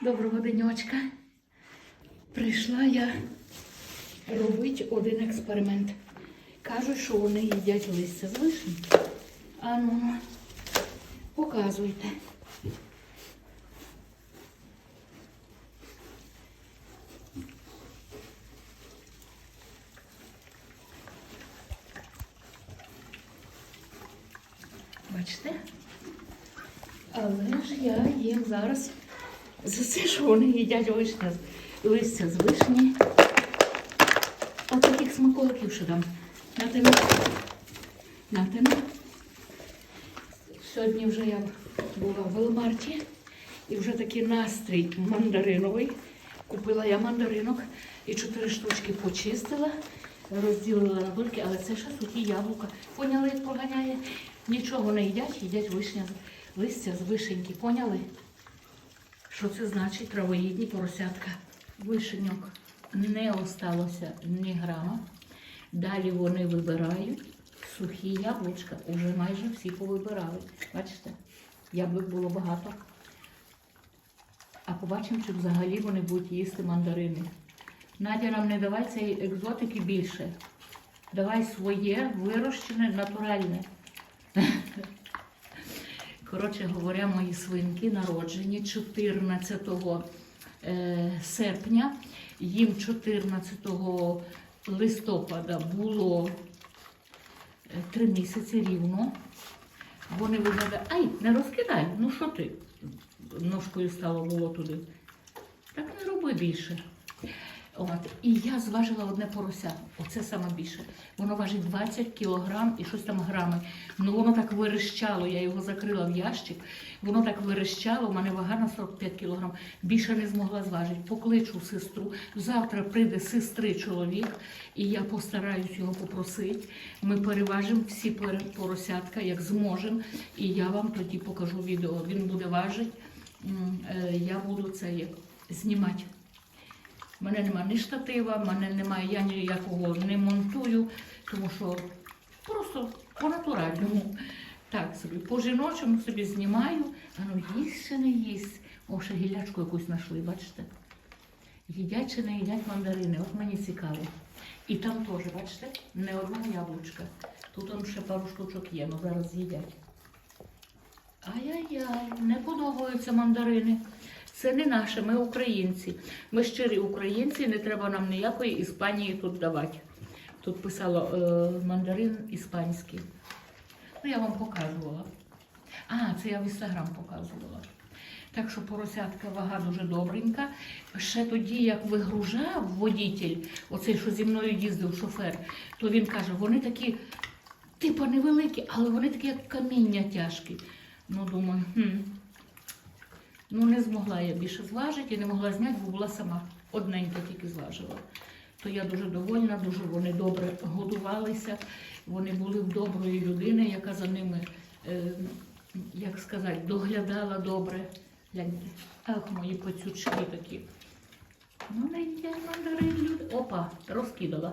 Доброго денечка. Прийшла я робити один експеримент. Кажуть, що вони їдять листя з вишні. А ну, показуйте. Бачите? Але ж я їм зараз за це, що вони їдять вишня, листя з вишні. А таких смаколиків що дам. На тебе. На тебе. Сьогодні вже я була в Велмарті і вже такий настрій мандариновий. Купила я мандаринок і чотири штучки почистила, розділила на дольки, але це ще сухі яблука. Поняли, як поганяє? Нічого не їдять, їдять вишня, листя з вишеньки. Поняли? Що це значить травоїдні поросятка? Вишеньок не осталося ні грама. Далі вони вибирають сухі яблучка. Уже майже всі повибирали. Бачите? Яблук було багато. А побачимо, чи взагалі вони будуть їсти мандарини. Надя нам не давай цієї екзотики більше. Давай своє, вирощене, натуральне. Коротше говоря, мої свинки народжені 14 е, серпня. Їм 14 листопада було е, три місяці рівно. Вони виглядають. Ай, не розкидай, ну що ти? Ножкою стало було туди. Так не роби більше. От. І я зважила одне порося. Оце саме більше. Воно важить 20 кілограм і щось там грами. Ну воно так вирищало, я його закрила в ящик. Воно так вирищало, у мене вага на 45 кілограм. Більше не змогла зважити. Покличу сестру. Завтра прийде сестри чоловік, і я постараюсь його попросити. Ми переважимо всі поросятка, як зможемо. І я вам тоді покажу відео. Він буде важити. Е, Я буду це як знімати. У мене немає ні штатива, мене немає, я ніякого не монтую, тому що просто по-натуральному. Так собі, по жіночому собі знімаю, а ну їсть чи не їсть. О, ще гілячку якусь знайшли, бачите? Їдять чи не їдять мандарини, от мені цікаво. І там теж, бачите, не одна яблучка. Тут он ще пару штучок є, ну зараз з'їдять. Ай-яй-яй, не подобаються мандарини. Це не наше, ми українці. Ми щирі українці, не треба нам ніякої Іспанії тут давати. Тут писало е, мандарин іспанський. Ну, я вам показувала. А, це я в інстаграм показувала. Так що поросятка вага дуже добренька. Ще тоді, як вигружав водитель, оцей, що зі мною їздив шофер, то він каже, вони такі, типа невеликі, але вони такі, як каміння тяжкі. Ну, думаю, хм. Ну, не змогла я більше зважити і не могла зняти, бо була сама. Одненька тільки зважила. То я дуже довольна, дуже вони добре годувалися. Вони були в доброї людини, яка за ними, е, як сказати, доглядала добре. Гляньте, ах, мої пацючки такі. Ну, не їдять мандарин люди. Опа, розкидала.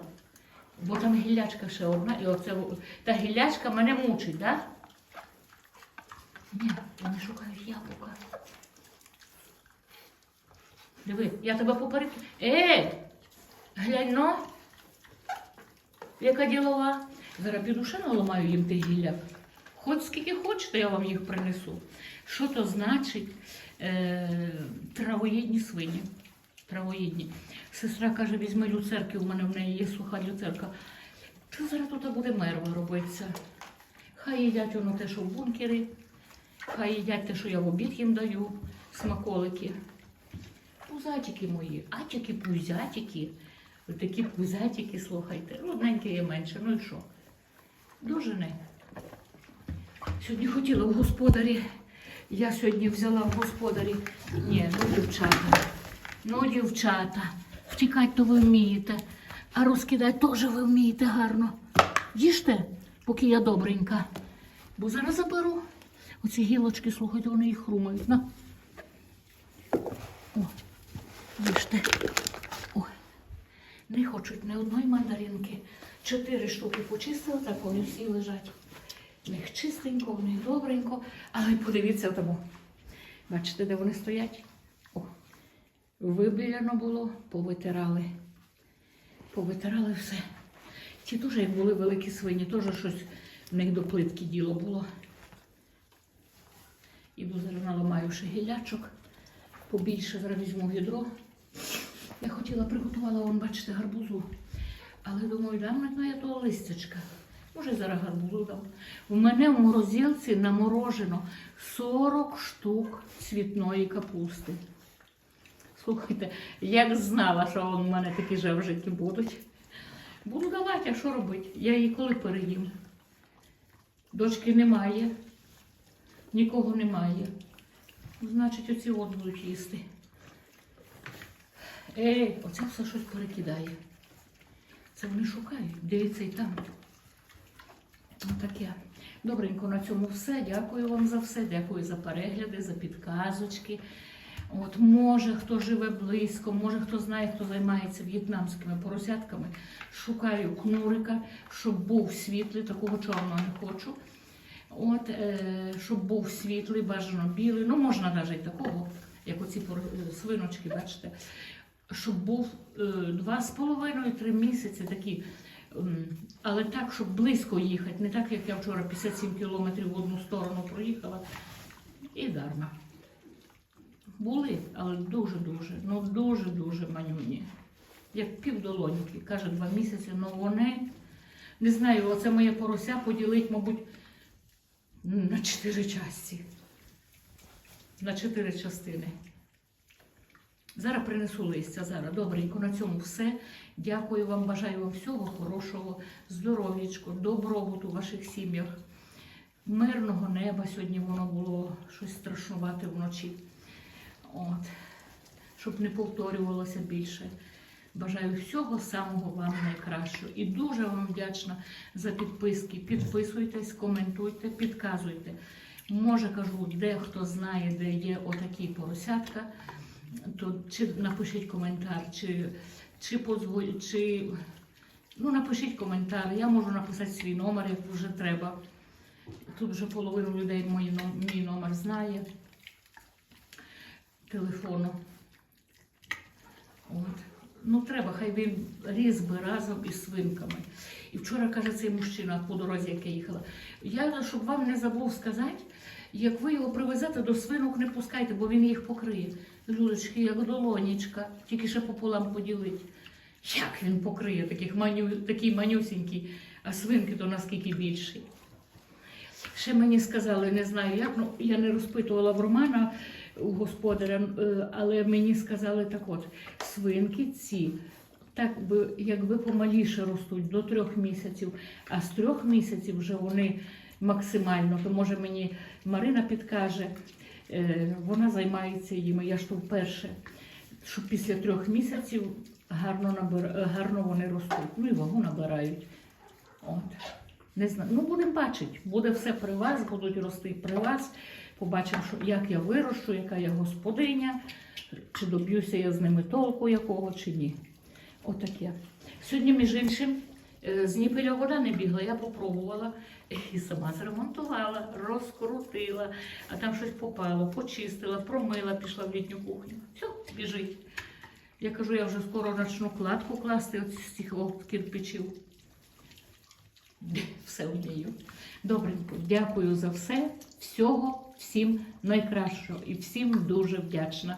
Бо там гілячка ще одна, і оце та гілячка мене мучить, так? Да? Ні, вони шукають яблука. Диви, я тебе поперед. Ей! Глянь, ну. Яка ділова? Зараз піду ще наламаю їм тих гілляк. Хоч скільки хочете, я вам їх принесу. Що то значить е, травоїдні свині? Травоїдні. Сестра каже, візьми люцерки, у мене в неї є суха люцерка. Та зараз тут буде мерва робиться. Хай їдять воно те, що в бункері, хай їдять те, що я в обід їм даю, смаколики. Пузатики мої, а тільки пузятики. Такі пузатики, слухайте. Одненьке є менше, ну і що? Дуже не. Сьогодні хотіла в господарі. Я сьогодні взяла в господарі. Ні, ну дівчата. Ну, дівчата. Втікати то ви вмієте, а розкидати теж ви вмієте гарно. Їжте, поки я добренька. Бо зараз заберу. Оці гілочки, слухайте, вони їх хрумають. На. О, їжте. Ой. Не хочуть ні одної мандаринки. Чотири штуки почистила, так вони всі лежать. В них чистенько, в них добренько. Але подивіться тому. Бачите, де вони стоять? О, Вибіляно було, повитирали. Повитирали все. Ті теж, як були великі свині, теж щось в них до плитки діло було. Іду зараз наламаю ще гілячок, побільше зараз візьму відро. Я хотіла приготувала, вон, бачите, гарбузу. Але думаю, дам на я того листячка. Може, зараз гарбузу дам. У мене в морозилці наморожено 40 штук цвітної капусти. Слухайте, як знала, що у мене такі же будуть. Буду давати, а що робити? Я її коли переїм. Дочки немає, нікого немає. Значить, оці от будуть їсти. Ей, оце все щось перекидає. Це вони шукають. Дивіться і там. Ну, таке. Добренько, на цьому все. Дякую вам за все. Дякую за перегляди, за підказочки. От, може, хто живе близько, може, хто знає, хто займається в'єтнамськими поросятками. Шукаю кнурика, щоб був світлий, такого чорного не хочу. От, е, щоб був світлий, бажано білий. Ну, можна навіть такого, як оці е, свиночки, бачите. Щоб був е, два з половиною три місяці такі. Але так, щоб близько їхати, не так, як я вчора 57 кілометрів в одну сторону проїхала. І дарма. Були, але дуже-дуже, ну дуже-дуже манюні. Як півдолоньки. Каже, два місяці, ну вони, не знаю, оце моє порося поділить, мабуть, на чотири часті. На чотири частини. Зараз принесу листя. Зараз добренько на цьому все. Дякую вам, бажаю вам всього хорошого, здоров'ячко, добробуту в ваших сім'ях, мирного неба. Сьогодні воно було щось страшнувате вночі. От. Щоб не повторювалося більше. Бажаю всього самого вам найкращого. І дуже вам вдячна за підписки. Підписуйтесь, коментуйте, підказуйте. Може, кажу, де хто знає, де є отакі поросятка, то чи напишіть коментар, чи, чи, позво- чи ну, напишіть коментар. Я можу написати свій номер, як вже треба. Тут вже половину людей мій, мій номер знає телефону. От. Ну, треба, хай він ріс би разом із свинками. І вчора каже цей мужчина по дорозі, як я їхала. Я, щоб вам не забув сказати, як ви його привезете до свинок, не пускайте, бо він їх покриє. Людочки, як долонічка, тільки ще пополам поділить. Як він покриє таких маню, такий манюсінький, а свинки то наскільки більші. Ще мені сказали, не знаю як, ну я не розпитувала в Романа у господаря, е, але мені сказали так от, свинки ці, так би, якби помаліше ростуть до трьох місяців, а з трьох місяців вже вони максимально, то може мені Марина підкаже, вона займається їми, я ж то вперше, що після трьох місяців гарно, набир... гарно вони ростуть, ну і вагу набирають. От. Не знаю. Ну, будемо бачити. Буде все при вас, будуть рости при вас. Побачимо, що, як я вирощу, яка я господиня, чи доб'юся я з ними толку якого, чи ні. Отаке. Сьогодні, між іншим, е, з Дніпеля вода не бігла, я попробувала і сама зремонтувала, розкрутила, а там щось попало, почистила, промила, пішла в літню кухню. Все, біжить. Я кажу, я вже скоро почну кладку класти от з цих кирпичів. Все вмію. Добренько, дякую за все. Всього, всім найкращого і всім дуже вдячна.